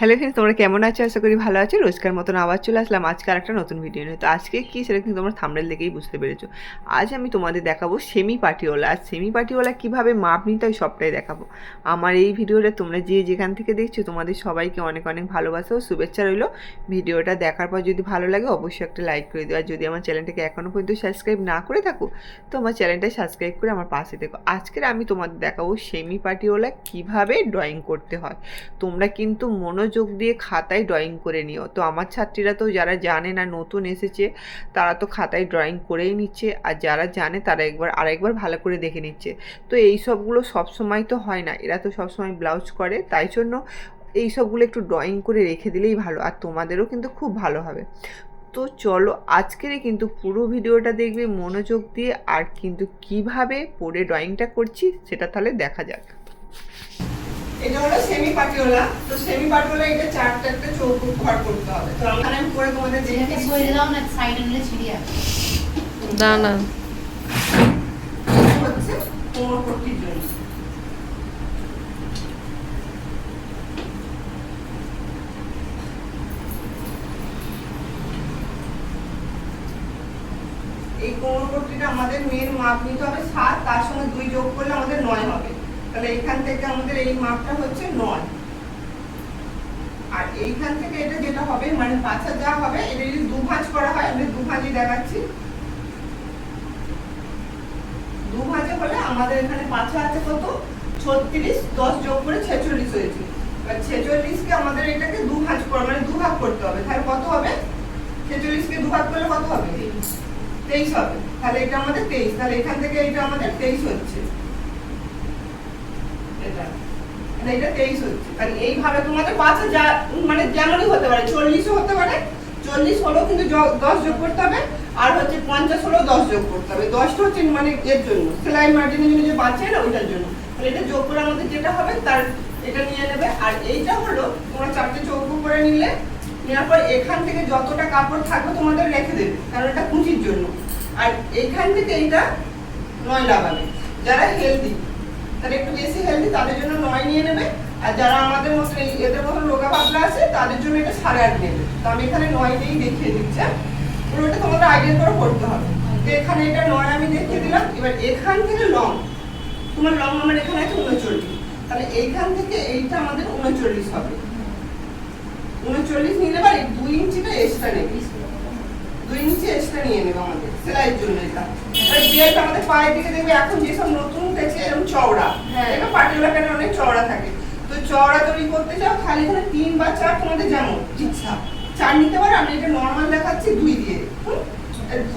Hello friends তোমরা কেমন আছো? আশা করি ভালো আছো। রোজকার মতন আবার চলে আসলাম আজকে আর একটা নতুন ভিডিও নিয়ে। তো আজকে কি সেটা কিন্তু তোমরা থামড়েল দেখেই বুঝতে পেরেছ। আজ আমি তোমাদের দেখাবো সেমি পাটিওলা আর সেমি পাটিওলা কীভাবে মাপ নিতে হয় সবটাই দেখাবো। আমার এই ভিডিওটা তোমরা যে যেখান থেকে দেখছ, তোমাদের সবাইকে অনেক অনেক ভালোবাসা ও শুভেচ্ছা রইল। ভিডিওটা দেখার পর যদি ভালো লাগে, অবশ্যই একটা লাইক করে দিও। আর যদি আমার চ্যানেলটাকে এখনও পর্যন্ত সাবস্ক্রাইব না করে থাকো, তো আমার চ্যানেলটা সাবস্ক্রাইব করে আমার পাশে দেখো আজকের আমি তোমাদের দেখাবো সেমি পাটিওলা কীভাবে ড্রয়িং করতে হয়। তোমরা কিন্তু মনোযোগ দিয়ে খাতায় ড্রয়িং করে নিও। তো আমার ছাত্রীরা তো যারা জানে না, নতুন এসেছে, তারা তো খাতায় ড্রয়িং করেই নিচ্ছে। আর যারা জানে, তারা একবার, আরেকবার ভালো করে দেখে নিচ্ছে। তো এই সবগুলো সবসময় তো হয় না। এরা তো সবসময় ব্লাউজ করে, তাই জন্য এই সবগুলো একটু ড্রয়িং করে রেখে দিলেই ভালো। আর তোমাদেরও কিন্তু খুব ভালো হবে। তো চলো, আজকের কিন্তু পুরো ভিডিওটা দেখবে মনোযোগ দিয়ে। আর কিন্তু কীভাবে পড়ে ড্রয়িংটা করছি, সেটা তাহলে দেখা যাক। এটা হলো সেমি পাটিওলা তো সেমি পাটিওলা এটা চারটা একটা চৌকো ঘর করতে হবে। তো আমি করে তোমাদের দেখিয়ে বলে দাও না সাইডে ছিঁড়ে যাবে। দানা হচ্ছে কোমর পট্টির জন্য এই কোমর পট্টিটা আমাদের মেয়ের মাপ নিতে হবে সাত তার সঙ্গে দুই যোগ করলে আমাদের নয় হবে। তাহলে এখান থেকে আমাদের এই মাপটা হচ্ছে নয়। আর এইখান থেকে এটা যেটা হবে মানে পাছা যা হবে এটা যদি দু ভাঁজ করা হয় আমি দু ভাঁজই দেখাচ্ছি। দু ভাঁজে হলে আমাদের এখানে পাছা আছে কত? ছত্রিশ দশ যোগ করে ছেচল্লিশ হয়েছে। এবার ছেচল্লিশকে আমাদের এটাকে দু ভাঁজ করা মানে দু ভাগ করতে হবে। তাহলে কত হবে? ছেচল্লিশকে দু ভাগ করলে কত হবে? তেইশ হবে। তাহলে এটা আমাদের তেইশ। তাহলে এখান থেকে এটা আমাদের তেইশ হচ্ছে। এটা মানে এটা তেইশ হচ্ছে। কারণ এইভাবে তোমাদের পাঁচে যা মানে যেমনই হতে পারে, চল্লিশও হতে পারে, চল্লিশ হলেও কিন্তু দশ যোগ করতে হবে, আর হচ্ছে পঞ্চাশ হলেও দশ যোগ করতে হবে। দশটা হচ্ছে মানে এর জন্য, সেলাই মার্জিনের জন্য যে বাঁচে না, ওইটার জন্য। তাহলে এটা যোগ করে আমাদের যেটা হবে, তার এটা নিয়ে নেবে। আর এইটা হলো, তোমরা চারটে চৌকো করে নিলে, নেওয়ার পর এখান থেকে যতটা কাপড় থাকবে তোমাদের রেখে দেবে, কারণ এটা কুচির জন্য। আর এখান থেকে এইটা নয় লাগাবে। যারা হেলদি তারা একটু বেশি হেলদি তাদের জন্য নয় নিয়ে নেবে। আর যারা আমাদের মতো এদের মতো রোগা পাতলা আছে, তাদের জন্য এটা সাড়ে আট নেবে। তো আমি এখানে নয় দিয়েই দেখিয়ে দিচ্ছি হ্যাঁ? পুরোটা তোমাদের আইডিয়া করে পড়তে হবে। তো এখানে এটা নয় আমি দেখিয়ে দিলাম। এবার এখান থেকে লং, তোমার লং আমার এখানে আছে উনচল্লিশ। তাহলে এইখান থেকে এইটা আমাদের উনচল্লিশ হবে। উনচল্লিশ নিলে এই দুই ইঞ্চিটা এক্সট্রা নেবে। দুই ইঞ্চি এক্সট্রা নিয়ে নেবে আমাদের, সেলাইয়ের জন্য এটা। বিয়েটা আমাদের পায়ের দিকে দেখবে, এখন যেসব নতুন চওড়া। হ্যাঁ। এটা পার্টিকুলার প্যান্ট অনেক চওড়া থাকে। তো চওড়া তৈরি করতে চাও খালি এখানে তিন বা চার তোমাদের যেমন ইচ্ছা চার নিতে পারো আমি এটা নর্মাল দেখাচ্ছি দুই দিয়ে।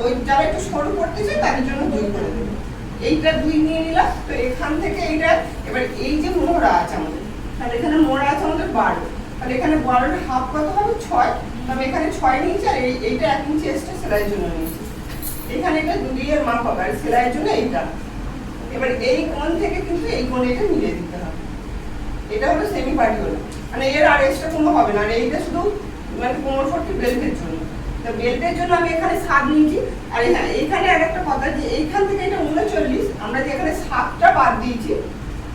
ওই যারা একটু সরু করতে চায় তাদের জন্য দুই করে দেবো। এইটা দুই নিয়ে নিলাম তো এখান থেকে এইটা এবার এই যে মোড়া আছে আমাদের তাহলে এখানে মোড়া আছে আমাদের বারো। তাহলে এখানে বারোর হাফ কত হবে? ছয়। তবে এখানে ছয় নিয়েছি আর এই এইটা এক ইঞ্চি এক্সট্রা সেলাইয়ের জন্য নিয়েছি। এখানে এটা দুইয়ের মাপ হবে আর সেলাইয়ের জন্য এইটা। এবার এই কোণ থেকে কিন্তু এই কোণে এটা মিলিয়ে দিতে হবে। এটা হলো সেমি পার্টি হলো মানে এর আর এক্সট্রা কোনো হবে না। আর এইটা শুধু মানে কোমর ফোরটি বেল্টের জন্য। তো বেল্টের জন্য আমি এখানে সাত নিয়েছি। আর হ্যাঁ এইখানে আর একটা কথা যে এইখান থেকে এটা উনচল্লিশ। আমরা যে এখানে সাতটা বাদ দিয়েছি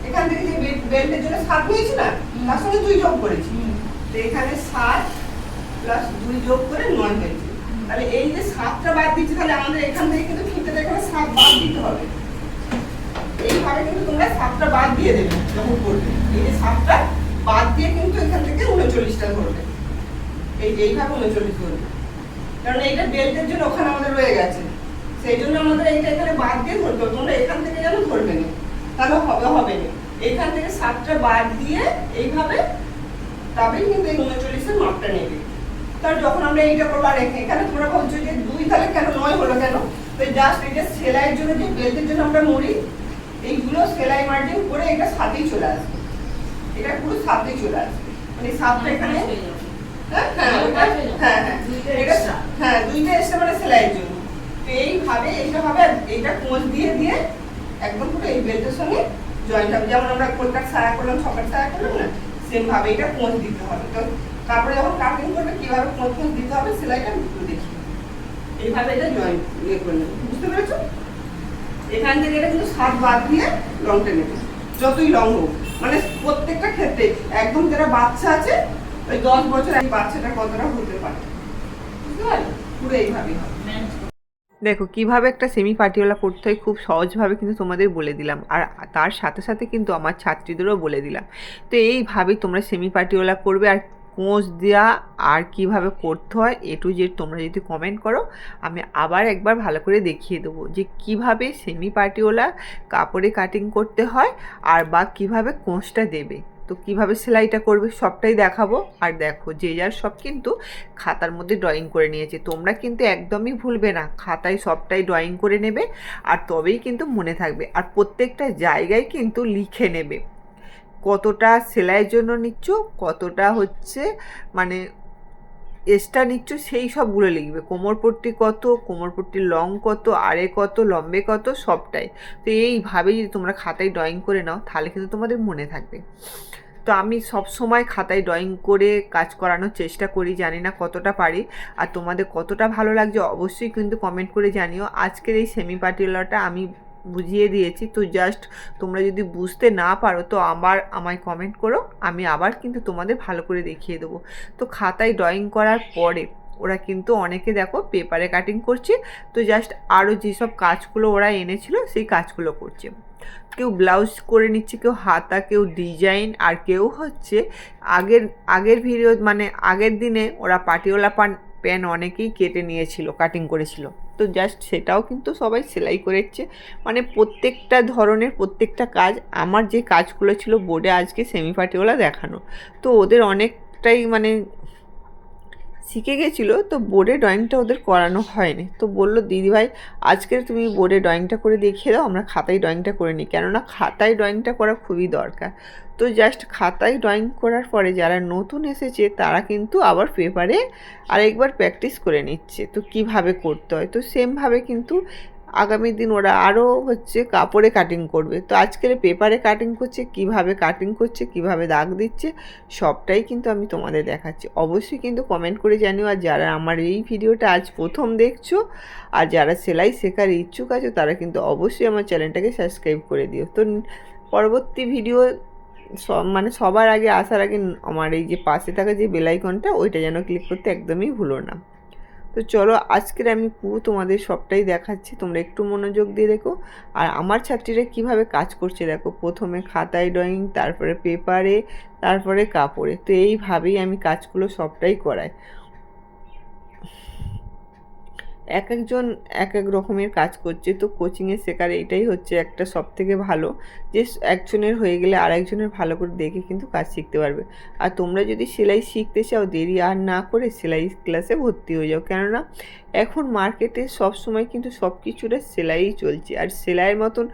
এখান থেকে যে বেল্ট- বেল্টের জন্য সাত নিয়েছি না তার সঙ্গে দুই যোগ করেছি। তো এখানে সাত প্লাস দুই যোগ করে নয় হয়েছে। তাহলে এই যে সাতটা বাদ দিচ্ছি তাহলে আমাদের এখান থেকে কিন্তু ফিতেতে এখানে সাত বাদ দিতে হবে। এইভাবে কিন্তু তোমরা সাতটা বাদ দিয়ে দেবে যখন করবে। এই যে সাতটা বাদ দিয়ে কিন্তু এখান থেকে উনচল্লিশটা ধরবে এই যে এইভাবে উনচল্লিশ ধরবে কারণ এইটা বেল্টের জন্য ওখানে আমাদের রয়ে গেছে। সেই জন্য আমাদের এইটা এখানে বাদ দিয়ে ধরতে তোমরা এখান থেকে যেন ধরবে না, তাহলে হবে হবে না। এখান থেকে সাতটা বাদ দিয়ে এইভাবে তবেই কিন্তু এই উনচল্লিশের মাপটা নেবে। তার যখন আমরা এইটা করব, আর এখানে- এখানে তোমরা বলছো যে দুই, তাহলে কেন নয় হলো কেন? তো জাস্ট এটা সেলাইয়ের জন্য যে বেল্টের জন্য আমরা মরি এইগুলো সেলাই মার্জিন করে এটা সাথেই চলে আসবে। এটা পুরো সাথেই চলে আসবে। মানে সাতটা এখানে হ্যাঁ হ্যাঁ হ্যাঁ হ্যাঁ হ্যাঁ দুইটা এক্সট্রা মানে সেলাইয়ের জন্য। তো এইভাবে এইটা হবে এইটা কোঁচ দিয়ে দিয়ে একদম পুরো এই বেল্টের সঙ্গে জয়েন্ট হবে। যেমন আমরা করলাম সায়া করলাম না? এটা কোঁচ দিতে হবে। তো তারপরে যখন কাটিং করবে কীভাবে কোঁচ কোঁচ দিতে হবে সেলাইটা আমি একটু দেখি। এইভাবে এটা জয়েন্ট ইয়ে করে নেবে। বুঝতে পেরেছ? এখান থেকে এটা কিন্তু সাত বাদ দিয়ে লংটা নেবে। যতই লং হোক মানে প্রত্যেকটা ক্ষেত্রে একদম যারা বাচ্চা আছে, ওই দশ বছর এই বাচ্চাটা কতটা হতে পারে। পুরো এইভাবেই হবে। দেখো, কীভাবে একটা সেমি পাটিওয়ালা করতে হয় খুব সহজভাবে কিন্তু তোমাদের বলে দিলাম। আর তার সাথে সাথে কিন্তু আমার ছাত্রীদেরও বলে দিলাম। তো এইভাবেই তোমরা সেমি পাটিওয়ালা করবে। আর কোঁচ দেওয়া আর কীভাবে করতে হয় এ টু জেড তোমরা যদি কমেন্ট করো, আমি আবার একবার ভালো করে দেখিয়ে দেবো যে কীভাবে সেমি পাটিওয়ালা কাপড়ে কাটিং করতে হয় আর বা কীভাবে কোঁচটা দেবে। তো কীভাবে সেলাইটা করবে সবটাই দেখাবো। আর দেখো যে যার সব কিন্তু খাতার মধ্যে ড্রয়িং করে নিয়েছে। তোমরা কিন্তু একদমই ভুলবে না, খাতায় সবটাই ড্রয়িং করে নেবে আর তবেই কিন্তু মনে থাকবে। আর প্রত্যেকটা জায়গায় কিন্তু লিখে নেবে। কতটা সেলাইয়ের জন্য নিচ্ছ, কতটা হচ্ছে মানে এক্সট্রা নিচ্ছ, সেই সবগুলো লিখবে। কোমরপট্টি কত কোমরপট্টির লং কত আরে কত, লম্বে কত, সবটাই। তো এইভাবে যদি তোমরা খাতায় ড্রয়িং করে নাও, তাহলে কিন্তু তোমাদের মনে থাকবে। তো আমি সব সময় খাতায় ড্রয়িং করে কাজ করানোর চেষ্টা করি, জানি না কতটা পারি। আর তোমাদের কতটা ভালো লাগছে, অবশ্যই কিন্তু কমেন্ট করে জানিও। আজকের এই সেমি পার্টিকুলারটা আমি বুঝিয়ে দিয়েছি। তো জাস্ট তোমরা যদি বুঝতে না পারো, তো আবার আমায় কমেন্ট করো, আমি আবার কিন্তু তোমাদের ভালো করে দেখিয়ে দেবো। তো খাতায় ড্রয়িং করার পরে ওরা কিন্তু অনেকে দেখো পেপারে কাটিং করছে, তো জাস্ট আরও যেসব কাজগুলো ওরা এনেছিল, সেই কাজগুলো করছে। কেউ ব্লাউজ করে নিচ্ছে, কেউ হাতা, কেউ ডিজাইন আর কেউ হচ্ছে আগের আগের ভিডিও মানে আগের দিনে ওরা পাটিওলা পান প্যান অনেকেই কেটে নিয়েছিল কাটিং করেছিল। তো জাস্ট সেটাও কিন্তু সবাই সেলাই করেছে। মানে প্রত্যেকটা ধরনের প্রত্যেকটা কাজ, আমার যে কাজগুলো ছিল বোর্ডে আজকে সেমি পাটিওলা দেখানো। তো ওদের অনেকটাই মানে শিখে গেছিল, তো বোর্ডে ড্রয়িংটা ওদের করানো হয়নি। তো বলল, দিদিভাই, আজকের তুমি বোর্ডে ড্রয়িংটা করে দেখিয়ে দাও, আমরা খাতায় ড্রয়িংটা করে নিই। কেননা খাতায় ড্রয়িংটা করা খুবই দরকার। তো জাস্ট খাতায় ড্রয়িং করার পরে যারা নতুন এসেছে, তারা কিন্তু আবার পেপারে আরেকবার প্র্যাকটিস করে নিচ্ছে। তো কীভাবে করতে হয়? তো সেমভাবে কিন্তু আগামী দিন ওরা আরও হচ্ছে কাপড়ে কাটিং করবে। তো আজকের পেপারে কাটিং করছে, কীভাবে কাটিং করছে, কীভাবে দাগ দিচ্ছে, সবটাই কিন্তু আমি তোমাদের দেখাচ্ছি। অবশ্যই কিন্তু কমেন্ট করে জানিও, আর যারা আমার এই ভিডিওটা আজ প্রথম দেখছ, আর যারা সেলাই শেখার ইচ্ছুক আছো, তারা কিন্তু অবশ্যই আমার চ্যানেলটাকে সাবস্ক্রাইব করে দিও। তো পরবর্তী ভিডিও মানে সবার আগে আসার আগে আমার এই যে পাশে থাকা যে বেলাইকনটা ওইটা যেন ক্লিক করতে একদমই ভুলো না। তো চলো, আজকের আমি পুরো তোমাদের সবটাই দেখাচ্ছি, তোমরা একটু মনোযোগ দিয়ে দেখো। আর আমার ছাত্রীরা কীভাবে কাজ করছে দেখো, প্রথমে খাতায় ড্রয়িং তারপরে পেপারে তারপরে কাপড়ে। তো এইভাবেই আমি কাজগুলো সবটাই করাই। এক একজন এক এক রকমের কাজ করছে। তো কোচিংয়ে শেখার এটাই হচ্ছে একটা সব থেকে ভালো যে একজনের হয়ে গেলে আর একজনের ভালো করে দেখে কিন্তু কাজ শিখতে পারবে। আর তোমরা যদি সেলাই শিখতে চাও দেরি আর না করে সেলাই ক্লাসে ভর্তি হয়ে যাও। কেননা এখন মার্কেটে সব সময় কিন্তু সব কিছুটা সেলাই চলছে। আর সেলাইয়ের মতন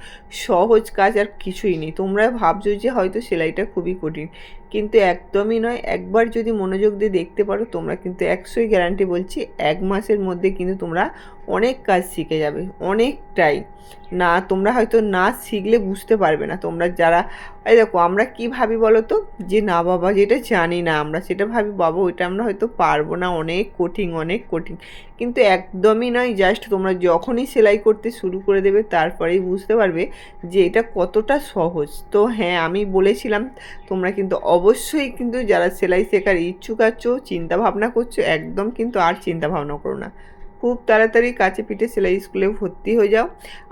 সহজ কাজ আর কিছুই নেই। তোমরা ভাবছ যে হয়তো সেলাইটা খুবই কঠিন। কিন্তু একদমই নয়। একবার যদি মনোযোগ দিয়ে দেখতে পারো, তোমরা কিন্তু একশোই গ্যারান্টি বলছি, এক মাসের মধ্যে কিন্তু তোমরা অনেক কাজ শিখে যাবে, অনেকটাই। না, তোমরা হয়তো না শিখলে বুঝতে পারবে না। তোমরা যারা, এই দেখো, আমরা কি ভাবি বলো তো যে, না বাবা, যেটা জানি না আমরা, সেটা ভাবি, বাবা, ওইটা আমরা হয়তো পারব না, অনেক কঠিন অনেক কঠিন। কিন্তু একদমই নয়, জাস্ট তোমরা যখনই সেলাই করতে শুরু করে দেবে, তারপরেই বুঝতে পারবে যে, এটা কতটা সহজ। তো হ্যাঁ আমি বলেছিলাম, তোমরা কিন্তু অবশ্যই কিন্তু যারা সেলাই শেখার ইচ্ছুক আছো, চিন্তাভাবনা করছ, একদম কিন্তু আর চিন্তাভাবনা করো না। খুব তাড়াতাড়ি কাছে পিঠে সেলাই স্কুলে ভর্তি হয়ে যাও।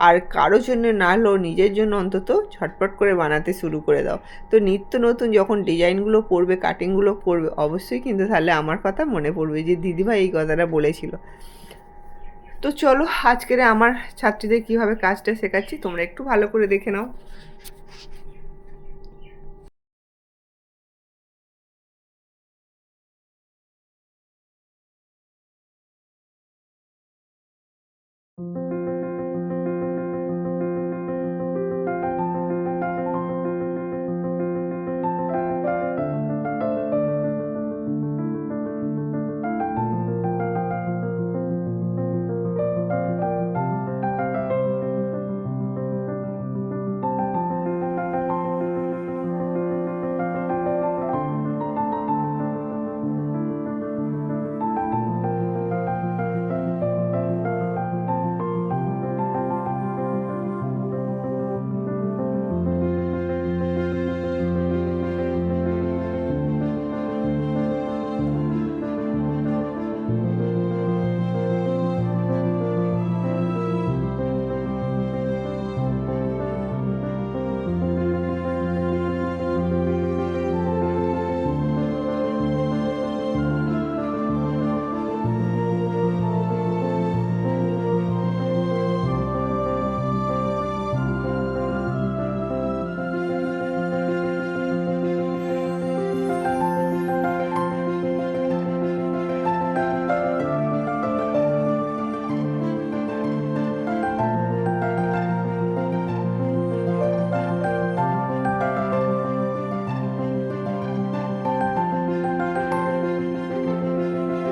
আর কারও জন্য না হলেও নিজের জন্য অন্তত ঝটপট করে বানাতে শুরু করে দাও। তো নিত্য নতুন যখন ডিজাইনগুলো পড়বে কাটিংগুলো পড়বে অবশ্যই কিন্তু তাহলে আমার কথা মনে পড়বে যে দিদিভাই এই কথাটা বলেছিল। তো চলো, আজকের আমার ছাত্রীদের কীভাবে কাজটা শেখাচ্ছি তোমরা একটু ভালো করে দেখে নাও।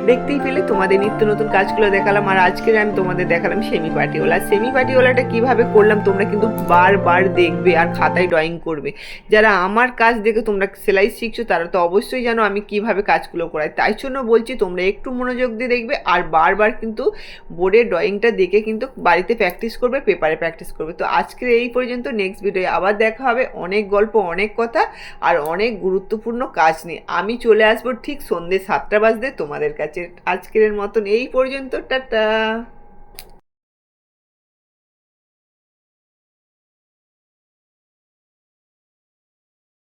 দেখতেই পেলে তোমাদের নিত্য নতুন কাজগুলো দেখালাম আর আজকের আমি তোমাদের দেখালাম সেমি পার্টিওলা সেমি পার্টিওলাটা কীভাবে করলাম তোমরা কিন্তু বারবার দেখবে আর খাতায় ড্রয়িং করবে। যারা আমার কাজ দেখে তোমরা সেলাই শিখছো, তারা তো অবশ্যই জানো আমি কীভাবে কাজগুলো করাই। তাই জন্য বলছি তোমরা একটু মনোযোগ দিয়ে দেখবে আর বারবার কিন্তু বোর্ডের ড্রয়িংটা দেখে কিন্তু বাড়িতে প্র্যাকটিস করবে পেপারে প্র্যাকটিস করবে। তো আজকের এই পর্যন্ত নেক্সট ভিডিও আবার দেখা হবে। অনেক গল্প, অনেক কথা আর অনেক গুরুত্বপূর্ণ কাজ নিয়ে। আমি চলে আসব ঠিক সন্ধ্যে সাতটা বাজতে তোমাদের কাছে। আজকের মতন এই পর্যন্ত টাটা।